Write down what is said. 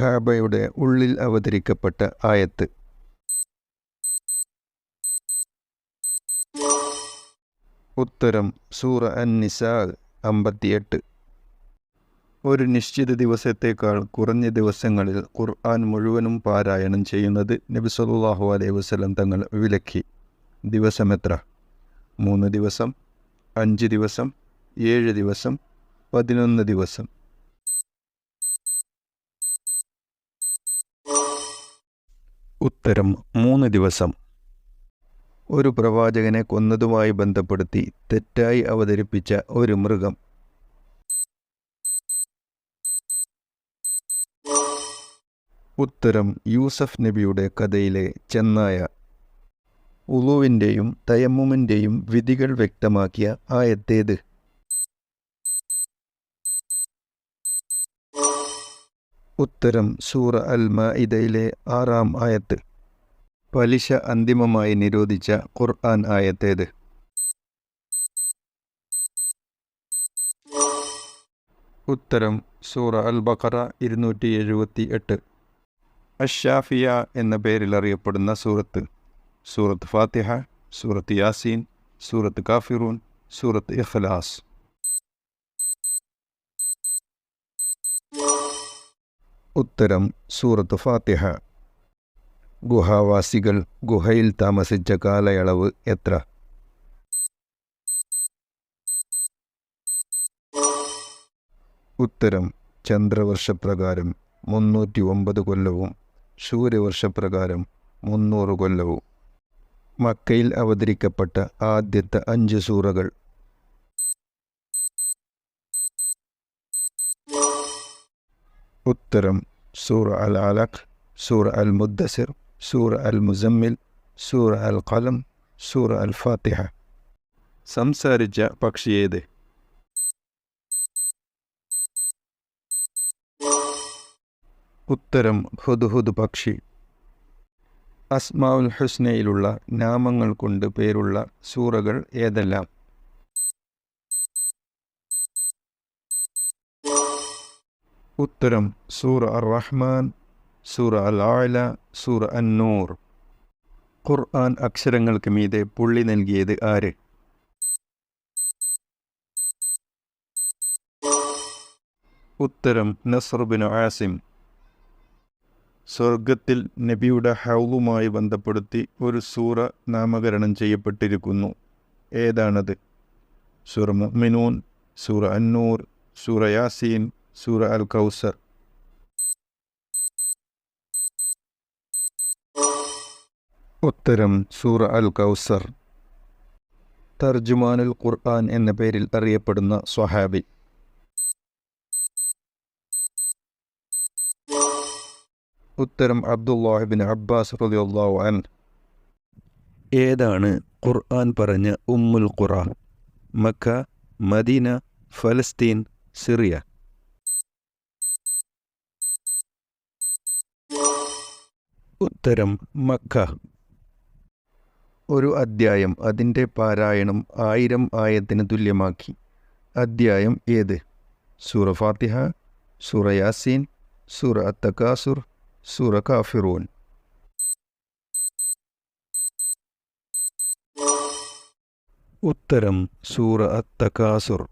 കാബയുടെ ഉള്ളിൽ അവതരിക്കപ്പെട്ട ആയത്ത്. ഉത്തരം സൂറ അൻ നിസാൽ അമ്പത്തിയെട്ട്. ഒരു നിശ്ചിത ദിവസത്തേക്കാൾ കുറഞ്ഞ ദിവസങ്ങളിൽ ഖുർആൻ മുഴുവനും പാരായണം ചെയ്യുന്നത് നബി സല്ലല്ലാഹു അലൈഹി വസല്ലം തങ്ങൾ വിലക്കി. ദിവസമെത്ര മൂന്ന് ദിവസം അഞ്ച് ദിവസം ഏഴ് ദിവസം പതിനൊന്ന് ദിവസം. ഉത്തരം മൂന്ന് ദിവസം. ഒരു പ്രവാചകനെ കൊന്നതുമായി ബന്ധപ്പെടുത്തി തെറ്റായി അവതരിപ്പിച്ച ഒരു മൃഗം. ഉത്തരം യൂസഫ് നബിയുടെ കഥയിലെ ചെന്നായ. ഉളുവിന്റെയും തയമ്മുമിന്റെയും വിധികൾ വ്യക്തമാക്കിയ ആയത്തേത്. ഉത്തരം സൂറ അൽ മാഇദയിലെ ആറാം ആയത്ത്. പലിശ അന്തിമമായി നിരോധിച്ച ഖുർആൻ ആയത്തേത്. ഉത്തരം സൂറ അൽ ബഖറ ഇരുന്നൂറ്റി എഴുപത്തി എട്ട് അഷാഫിയ എന്ന പേരിൽ അറിയപ്പെടുന്ന സൂറത്ത്. സൂറത്ത് ഫാത്തിഹ സൂറത്ത് യാസീൻ സൂറത്ത് കാഫിറൂൻ സൂറത്ത് ഇഖ്ലാസ്. ഉത്തരം സൂറത്ത് ഫാത്തിഹ. ഗുഹാവാസികൾ ഗുഹയിൽ താമസിച്ച കാലയളവ് എത്ര? ഉത്തരം ചന്ദ്രവർഷപ്രകാരം മുന്നൂറ്റി ഒമ്പത് കൊല്ലവും സൂര്യവർഷപ്രകാരം മുന്നൂറ് കൊല്ലവും. മക്കയിൽ അവതരിക്കപ്പെട്ട ആദ്യത്തെ അഞ്ച് സൂറകൾ ഉത്തരം സൂറ അൽ അലഖ് സൂറ അൽ മുദ്ദസിർ സൂറ അൽ മുസമ്മിൽ സൂറ അൽ ഖലം സൂറ അൽ ഫാത്തിഹ. സംസാരിച്ച പക്ഷിയേത് ഉത്തരം ഹുദ്ഹുദ് പക്ഷി. അസ്മാവുൽ ഹുസ്നയിലുള്ള നാമങ്ങൾ കൊണ്ട് പേരുള്ള സൂറകൾ ഏതെല്ലാം? ഉത്തരം സൂറ അർ റഹ്മാൻ സൂറ അൽ ആല സൂറ അൻ നൂർ ഖുർആൻ അക്ഷരങ്ങൾക്ക് മീതെ പുള്ളി നൽകിയത് ആര്? ഉത്തരം നസ്റുബിൻ ആസിം. സ്വർഗത്തിൽ നബിയുടെ ഹൗലുമായി ബന്ധപ്പെടുത്തി ഒരു സൂറ നാമകരണം ചെയ്യപ്പെട്ടിരിക്കുന്നു. ഏതാണത്? സൂറ മിനൂൻ സൂറ അന്നൂർ സൂറ യാസീൻ സൂറ അൽ കൗസർ. ഉത്തരം സൂറ അൽ കൗസർ. തർജുമാനുൽ ഖുർആൻ എന്ന പേരിൽ അറിയപ്പെടുന്ന സ്വഹാബി. ഉത്തരം അബ്ദുല്ലാഹിബിൻ അബ്ബാസ് അൻ ഏതാണ് ഖുർആൻ പറഞ്ഞ ഉമ്മുൽ ഖുറ മക്ക മദീന ഫലസ്തീൻ സിറിയ. ഉത്തരം മക്ക. ഒരു അദ്ധ്യായം അതിന്റെ പാരായണം ആയിരം ആയത്തിന് തുല്യമാക്കി. അദ്ധ്യായം ഏത്? സൂറ ഫാത്തിഹ സൂറ യാസീൻ സൂറ അത്തക്കാസുർ സൂറ കാഫിറൂൻ. ഉത്തരം സൂറ അത്തക്കാസുർ